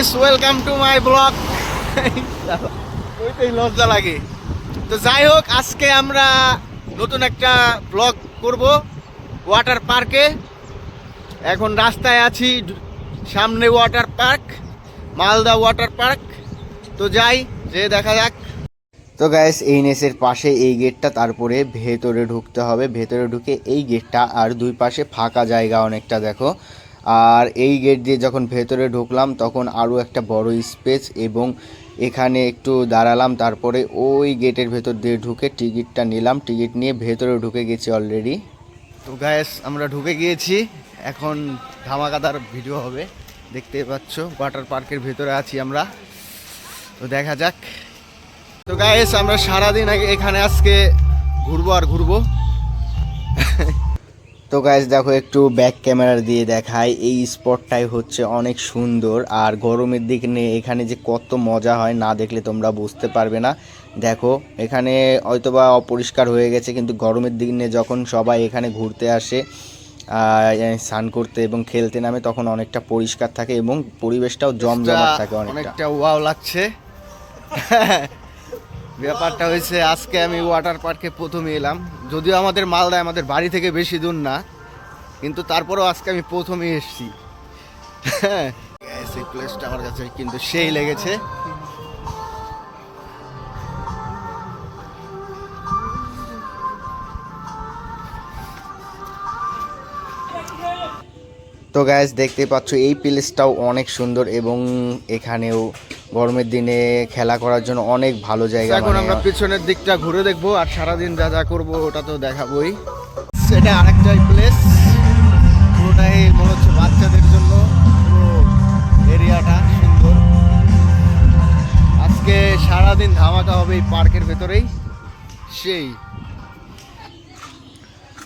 Guys welcome to my blog ওইটাই লজ্জা লাগে। তো যাই হোক আজকে আমরা নতুন একটা ব্লগ করব ওয়াটার পার্কে এখন রাস্তায় আছি সামনে water park Malda water park তো যাই যে দেখা যাক। তো গ্যাস এই নেসের পাশে এই গেটটা তারপরে ভেতরে ঢুকতে হবে। ভেতরে ঢুকে এই গেটটা আর দুই পাশে ফাঁকা জায়গা অনেকটা দেখো। আর এই গেট দিয়ে যখন ভেতরে ঢুকলাম, তখন আরও একটা বড় স্পেস এবং এখানে একটু দাঁড়ালাম, তারপরে ওই গেটের ভেতর দিয়ে ঢুকে টিকিটটা নিলাম। টিকিট নিয়ে ভেতরে ঢুকে গেছি অলরেডি তো গ্যাস আমরা ঢুকে গিয়েছি। এখন ধামাকাদার ভিডিও হবে। দেখতে পাচ্ছ ওয়াটার পার্কের ভেতরে আছি আমরা। তো দেখা যাক। তো গাইস আমরা সারাদিন আগে এখানে আজকে ঘুরবো আর ঘুরবো। তো গাইস দেখো একটু ব্যাক ক্যামেরা দিয়ে দেখায় এই স্পটটাই হচ্ছে অনেক সুন্দর। আর গরমের দিকে নিয়ে এখানে যে কত মজা হয় না দেখলে তোমরা বুঝতে পারবে না। দেখো এখানে হয়তোবা অপরিষ্কার হয়ে গেছে কিন্তু গরমের দিনে যখন সবাই এখানে ঘুরতে আসে স্নান করতে এবং খেলতে নামে তখন অনেকটা পরিষ্কার থাকে এবং পরিবেশটাও জমজমাট থাকে অনেকটা। ওয়াও লাগছে। ব্যাপারটা হয়েছে আজকে আমি ওয়াটার পার্কে প্রথমে এলাম। যদিও আমাদের মালদায় আমাদের বাড়ি থেকে বেশি দূর না, কিন্তু তারপরেও আজকে আমি প্রথমে এসেছি। এই প্লেসটা আমার কাছে কিন্তু সেই লেগেছে। তো গ্যাস দেখতে পাচ্ছ, এই প্লেসটাও অনেক সুন্দর এবং এখানেও গরমের দিনে খেলা করার জন্য অনেক ভালো জায়গা এখন আমরা পিছনের দিকটা ঘুরে দেখব আর সারাদিন যা যা করব ওটা তো দেখাবোই। সেটা আরেকটা প্লেস পুরোটাই মনে হচ্ছে বাচ্চাদের জন্য পুরো এরিয়াটা সুন্দর। আজকে সারাদিন ধামাকা হবে এই পার্কের ভেতরেই সেই।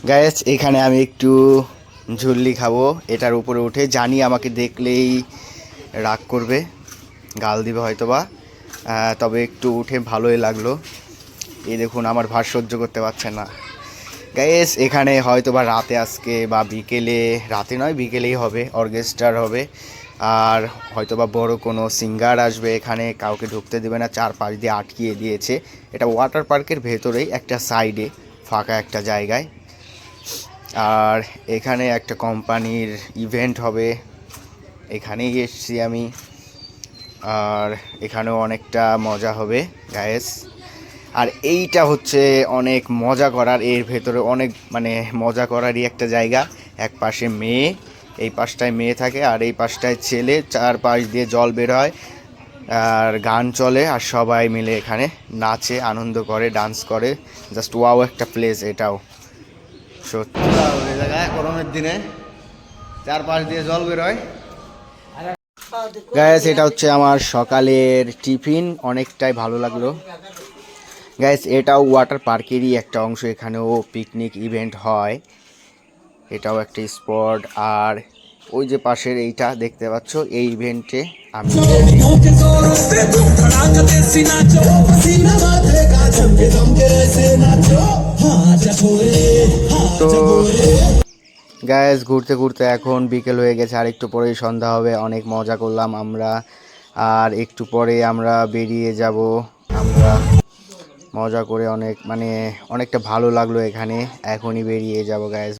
গ্যাস এখানে আমি একটু ঝুল্লি খাব এটার উপরে উঠে জানি আমাকে দেখলেই রাগ করবে। গাল দিবে হয়তোবা। আহ, তবে একটু উঠে ভালোই লাগল। এই দেখুন আমার ভার সহ্য করতে পারছে না। গ্যাস এখানে হয়তোবা রাতে আজকে বা বিকেলে রাতে নয় বিকেলেই হবে অর্কেস্ট্রার হবে। আর হয়তোবা বড় কোনো সিঙ্গার আসবে এখানে কাউকে ঢুকতে দেবে না চার পাশ দিয়ে আটকিয়ে দিয়েছে। এটা ওয়াটার পার্কের ভেতরেই একটা সাইডে ফাঁকা একটা জায়গায়। আর এখানে একটা কোম্পানির ইভেন্ট হবে। এখানেই এসছি আমি। আর এখানেও অনেকটা মজা হবে গ্যাস আর এইটা হচ্ছে অনেক মজা করার, এর ভেতরে অনেক মানে মজা করারই একটা জায়গা। এক পাশে মেয়ে, এই পাশটায় মেয়ে থাকে আর এই পাশটায় ছেলে চার পাশ দিয়ে জল বের হয় আর গান চলে আর সবাই মিলে এখানে নাচে, আনন্দ করে ডান্স করে। জাস্ট ওয়াও একটা প্লেস এটাও। সত্যি। জায়গায় গরমের দিনে চারপাশ দিয়ে জল বেরোয় গ্যাস এটা হচ্ছে আমার সকালের টিফিন অনেকটাই ভালো লাগল গ্যাস এটাও ওয়াটার পার্কেরই একটা অংশ এখানেও পিকনিক ইভেন্ট হয় এটাও একটা স্পট আর ওই যে পাশের এইটা দেখতে পাচ্ছ এই ইভেন্টে আমি গ্যাস ঘুরতে ঘুরতে এখন বিকেল হয়ে গেছে, আর একটু পরেই সন্ধ্যা হবে, অনেক মজা করলাম আমরা। আর একটু পরে আমরা বেরিয়ে যাব। আমরা মজা করে অনেক মানে অনেকটা ভালো লাগল এখানে। এখনই বেরিয়ে যাব গ্যাস